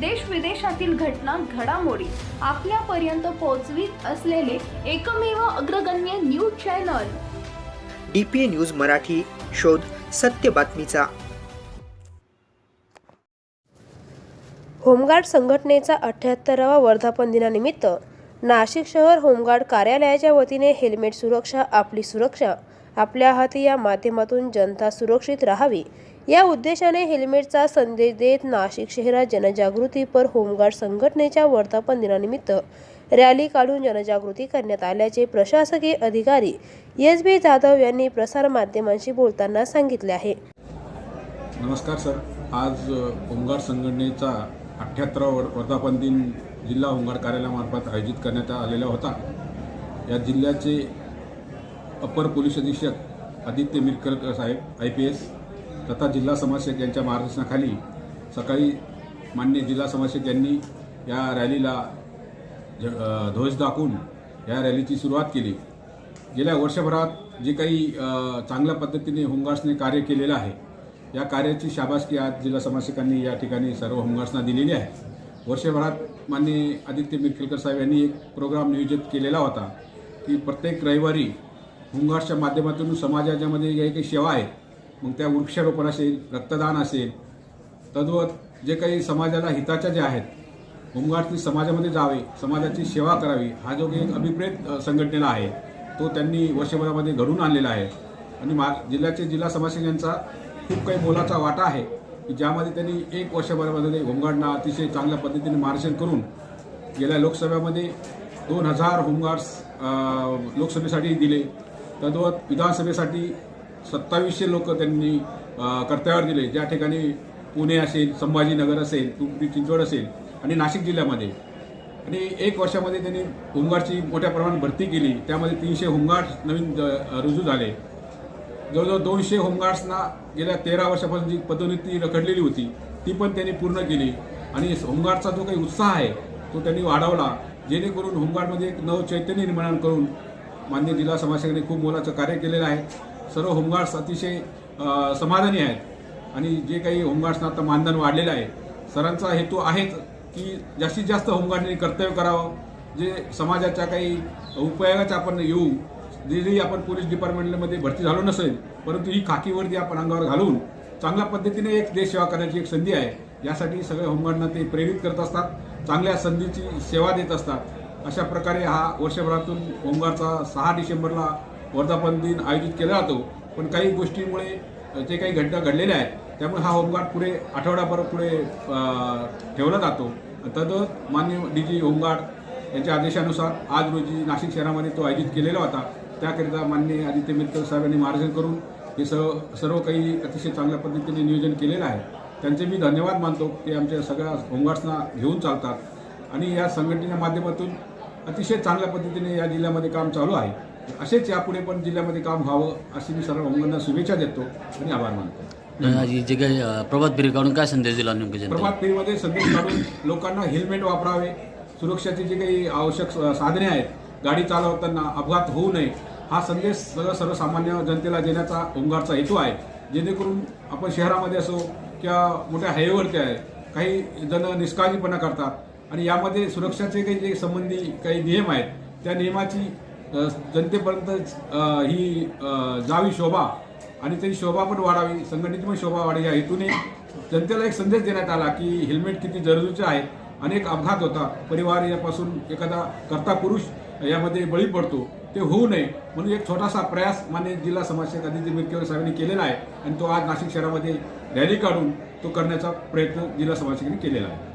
देश विदेशातील घटना घडामोडी आपल्यापर्यंत पोहोचवीत असलेले एकमेव अग्रगण्य news channel. D P A news Marathi शोध सत्य बातमीचा. होमगार्ड संघटनेचा अठ्ठ्याहत्तरावा वर्धापन दिनानिमित्त नाशिक शहर होमगार्ड कार्यालयाच्या वतीने हेल्मेट सुरक्षा आपली सुरक्षा आपल्या हाती या माध्यमातून जनता सुरक्षित राहावी. या उद्देशाने हेल्मेटचा संदेश देत नाशिक शहरात जनजागृतीपर होमगार्ड संघटनेच्या वर्धापन दिनानिमित्त रॅली काढून जनजागृती करण्यात आल्याचे प्रशासकीय अधिकारी एस बी जाधव यांनी प्रसारमाध्यमांशी बोलताना सांगितले आहे. नमस्कार सर. आज होमगार्ड संघटनेचा अठ्ठ्याहत्तरावा वर्धापन दिन जिल्हा होमगार्ड कार्यालयामार्फत आयोजित करण्यात आलेला होता. या जिल्ह्याचे अपर पोलीस अधीक्षक आदित्य मिरकरकर साहेब आय पी एस तथा जिल्हा समाजसेवक यांच्या मार्गदर्शनाखाली सकाळी मान्य जिल्हा समाजसेवक यांनी या रॅलीला ध्वज दाखवून या रॅलीची सुरुवात केली. गेल्या वर्षभरात जे काही चांगल्या पद्धतीने होमगार्ड्सने कार्य केलेलं आहे या कार्याची शाबासकी आज जिल्हा समाजसेवकांनी या ठिकाणी सर्व होमगार्ड्सना दिलेली आहे. वर्षभरात माननीय आदित्य मिरकेलकर साहेब यांनी एक प्रोग्राम नियोजित केलेला होता की प्रत्येक रविवारी होमगार्ड्सच्या माध्यमातून समाजाच्यामध्ये जे काही सेवा आहेत मग त्या वृक्षारोपण असेल रक्तदान असेल तद्वत जे काही समाजाला हिताच्या ज्या आहेत होमगार्ड्सनी समाजामध्ये जावे समाजाची सेवा करावी हा जो काही एक अभिप्रेत संघटनेला आहे तो त्यांनी वर्षभरामध्ये घडून आणलेला आहे. आणि मा जिल्ह्याचे जिल्हा समाजसेवक यांचा खूप काही मोलाचा वाटा आहे की ज्यामध्ये त्यांनी एक वर्षभरामध्ये होमगार्डना अतिशय चांगल्या पद्धतीने मार्गदर्शन करून गेल्या लोकसभेमध्ये दोन हजार होमगार्ड्स लोकसभेसाठी दिले. तद्वत विधानसभेसाठी सत्तावीसशे लोक त्यांनी कर्तव्यावर दिले. ज्या ठिकाणी पुणे असेल संभाजीनगर असेल पिंपरी चिंचवड असेल आणि नाशिक जिल्ह्यामध्ये. आणि एक वर्षामध्ये त्यांनी होमगार्डची मोठ्या प्रमाणात भरती केली. त्यामध्ये तीनशे होमगार्ड नवीन रुजू झाले. जवळजवळ दोनशे होमगार्ड्सना गेल्या तेरा वर्षापासून जी पदोन्नती रखडलेली होती ती पण त्यांनी पूर्ण केली. आणि होमगार्डचा जो काही उत्साह आहे तो त्यांनी वाढवला. जेणेकरून होमगार्डमध्ये एक नव चैतन्य निर्माण करून मान्य जिल्हा समाजसेवकांनी खूप मोलाचं कार्य केलेलं आहे. सर्व होमगार्ड्स अतिशय समाधानी आहेत. आणि जे काही होमगार्ड्सना आता मानधन वाढलेलं आहे सरांचा हेतू आहेच की जास्तीत जास्त होमगार्डने कर्तव्य करावं. जे समाजाच्या काही उपयोगाच्या आपण येऊ जरी आपण पोलीस डिपार्टमेंटमध्ये भरती झालो नसेल परंतु ही खाकीवरती आपण अंगावर घालून चांगल्या पद्धतीने एक देशसेवा करण्याची एक संधी आहे. यासाठी सगळे होमगार्डना ते प्रेरित करत असतात चांगल्या संधीची सेवा देत असतात. अशा प्रकारे हा वर्षभरातून ओंगारचा सहा डिसेंबरला वर्धापन दिन आयोजित केला जातो. पण काही गोष्टींमुळे जे काही घटना घडलेल्या आहेत त्यामुळे हा होमगार्ड पुढे आठवड्याभर पुढे ठेवला जातो. तद मान्य डी जी होमगार्ड यांच्या आदेशानुसार आज रोजी नाशिक शहरामध्ये तो आयोजित केलेला होता. त्याकरिता मान्य आदित्य मित्तल साहेबांनी मार्गदर्शन करून हे सर्व सर्व काही अतिशय चांगल्या पद्धतीने नियोजन केलेलं आहे. त्यांचे मी धन्यवाद मानतो ते आमच्या सगळ्या होमगार्ड्सना घेऊन चालतात. आणि या संघटनेच्या माध्यमातून अतिशय चांगल्या पद्धतीने या जिल्ह्यामध्ये काम चालू आहे. असेच यापुढे पण जिल्ह्यामध्ये काम व्हावं अशी मी सर्व होमगार्डना शुभेच्छा देतो आणि आभार मानतो. जे काही प्रभात फेरी काढून काय संदेश दिला नेमकं प्रभात फेरीमध्ये संदेश काढून लोकांना हेल्मेट वापरावे सुरक्षेची जी काही आवश्यक साधने आहेत गाडी चालवताना अपघात होऊ नये हा संदेश सगळं सर्वसामान्य जनतेला देण्याचा होमगार्डचा हेतू आहे. जेणेकरून आपण शहरामध्ये असो किंवा मोठ्या हायवेवरती आहे काही जण निष्काळजीपणा करतात आणि यामध्ये सुरक्षाचे काही जे संबंधी काही नियम आहेत त्या नियमाची जनतेपर्यंत ही जावी शोभा आणि त्याची शोभा पण वाढावी संघटनेची पण शोभा वाढावी या हेतूने जनतेला एक संदेश देण्यात आला की हेल्मेट किती जरुरीचे आहे. अनेक अपघात होता. परिवार यापासून एखादा कर्ता पुरुष यामध्ये बळी पडतो. ते होऊ नये म्हणून एक छोटासा प्रयास मान्य जिल्हा समाजसेवक आदित्य मिरकेवर साहेबांनी केलेला आहे आणि तो आज नाशिक शहरामध्ये रॅली काढून तो करण्याचा प्रयत्न जिल्हा समाजसेवकांनी केलेला आहे.